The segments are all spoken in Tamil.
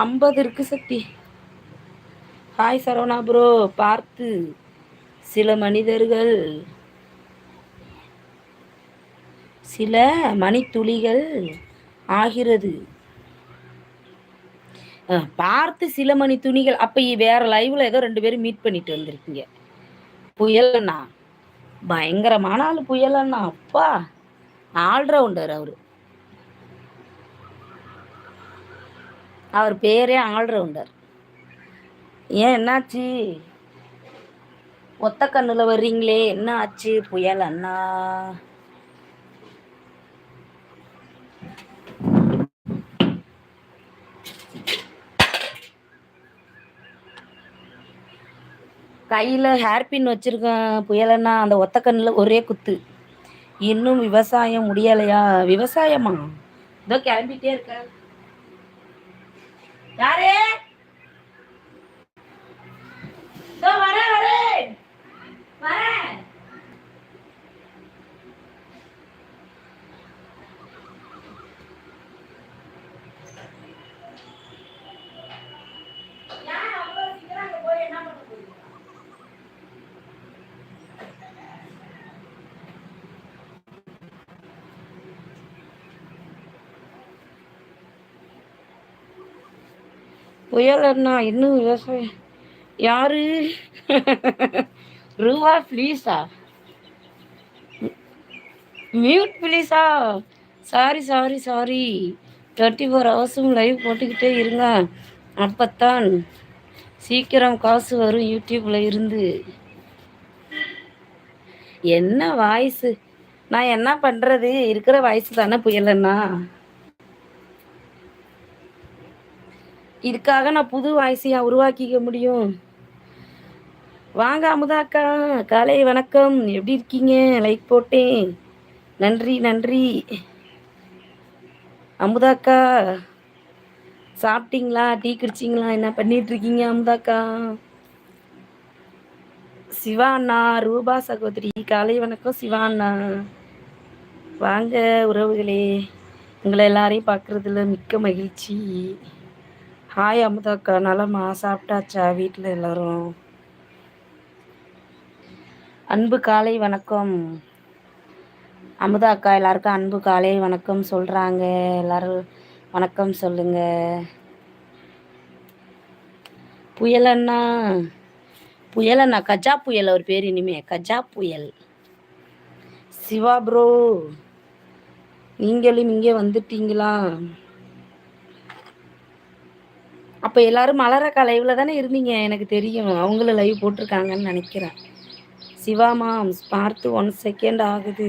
ஐம்பது இருக்கு சக்தி. ஹாய் சரவணா ப்ரோ பார்த்து. சில மனிதர்கள் சில மணித்துளிகள் ஆகிறது. பார்த்து சில மணி துணிகள் அப்ப வேற லைவ்ல ஏதோ ரெண்டு பேரும் மீட் பண்ணிட்டு வந்திருக்கீங்க. புயலண்ணா பயங்கரமான ஆள் புயலண்ணா அப்பா. ஆல்ரவுண்டர் அவரு. அவர் பேரே ஆல்ரவுண்டர் ஏன் என்னாச்சு? ஒத்த கண்ணுல வர்றீங்களே என்ன ஆச்சு? புயல் அண்ணா. கையில் ஹேர்பின் வச்சுருக்கேன் புயலன்னா அந்த ஒத்த கண்ணில் ஒரே குத்து. இன்னும் விவசாயம் முடியலையா? விவசாயமா? இதோ கிளம்பிட்டே இருக்கேன் யாரே? புயல் அண்ணா இன்னும் விவசாயம் யாரு? ரூபா ப்ளீஸா mute ப்ளீஸா sorry sorry sorry thirty four ஹவர்ஸும் live போட்டுக்கிட்டே இருங்க. அப்பத்தான் சீக்கிரம் காசு வரும் யூடியூப்பில் இருந்து. என்ன வாய்ஸு நான் என்ன பண்ணுறது இருக்கிற வாய்ஸ் தானே புயலண்ணா இதுக்காக நான் புது வாய்ஸையா உருவாக்கிக்க முடியும்? வாங்க அமுதாக்கா காலை வணக்கம். எப்படி இருக்கீங்க? லைக் போட்டேன். நன்றி நன்றி. அமுதாக்கா சாப்பிட்டீங்களா? டீ குடிச்சிங்களா? என்ன பண்ணிட்டு இருக்கீங்க அமுதாக்கா சிவா அண்ணா ரூபா சகோதரி காலை வணக்கம் சிவா அண்ணா. வாங்க உறவுகளே. உங்களை எல்லாரையும் பார்க்குறதுல மிக்க மகிழ்ச்சி. ஹாய் அமுதாக்கா. நலமா? சாப்பிட்டாச்சா வீட்டில் எல்லாரும்? அன்பு காலை வணக்கம். அமுதா அக்கா எல்லாருக்கும் அன்பு காலை வணக்கம் சொல்கிறாங்க எல்லாரும் வணக்கம் சொல்லுங்க. புயலண்ணா புயலண்ணா கஜா புயல் அவர் பேர் இனிமே. கஜா புயல். சிவா ப்ரோ நீங்களும் இங்கே வந்துட்டீங்களா? அப்போ எல்லாரும் மலரக்கா லைவில் தானே இருந்தீங்க? எனக்கு தெரியும். அவங்களும் லைவ் போட்டிருக்காங்கன்னு நினைக்கிறேன். சிவா மாம்ஸ் பார்த்து ஒன் செகண்ட் ஆகுது.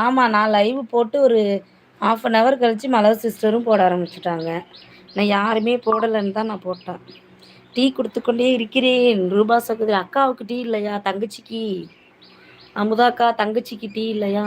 ஆமாம் நான் லைவ் போட்டு ஒரு ஆஃப் அன் ஹவர் கழித்து மலர் சிஸ்டரும் போட ஆரம்பிச்சிட்டாங்க. நான் யாருமே போடலைன்னு தான் நான் போட்டேன். டீ கொடுத்து கொண்டே இருக்கிறேன். ரூபா சகோதரி அக்காவுக்கு டீ இல்லையா? தங்கச்சிக்கு. அமுதாக்கா தங்கச்சிக்கு டீ இல்லையா?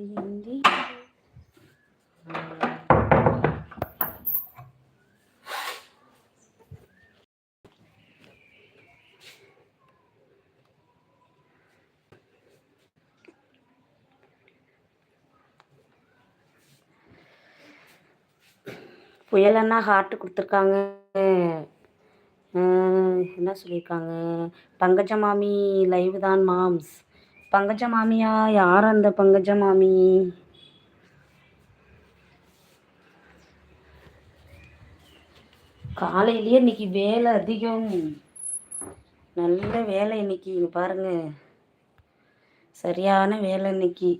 புயலன்னா ஹார்ட் கொடுத்துருக்காங்க. என்ன சொல்லியிருக்காங்க பங்கஜ மாமி லைவ் தான் மாம்ஸ் பங்கஜ மாமியா யார் அந்த பங்கஜ மாமி காலையிலேயே இன்னைக்கு வேலை அதிகம். நல்ல வேலை இன்னைக்கு பாருங்க. சரியான வேலை இன்னைக்கு.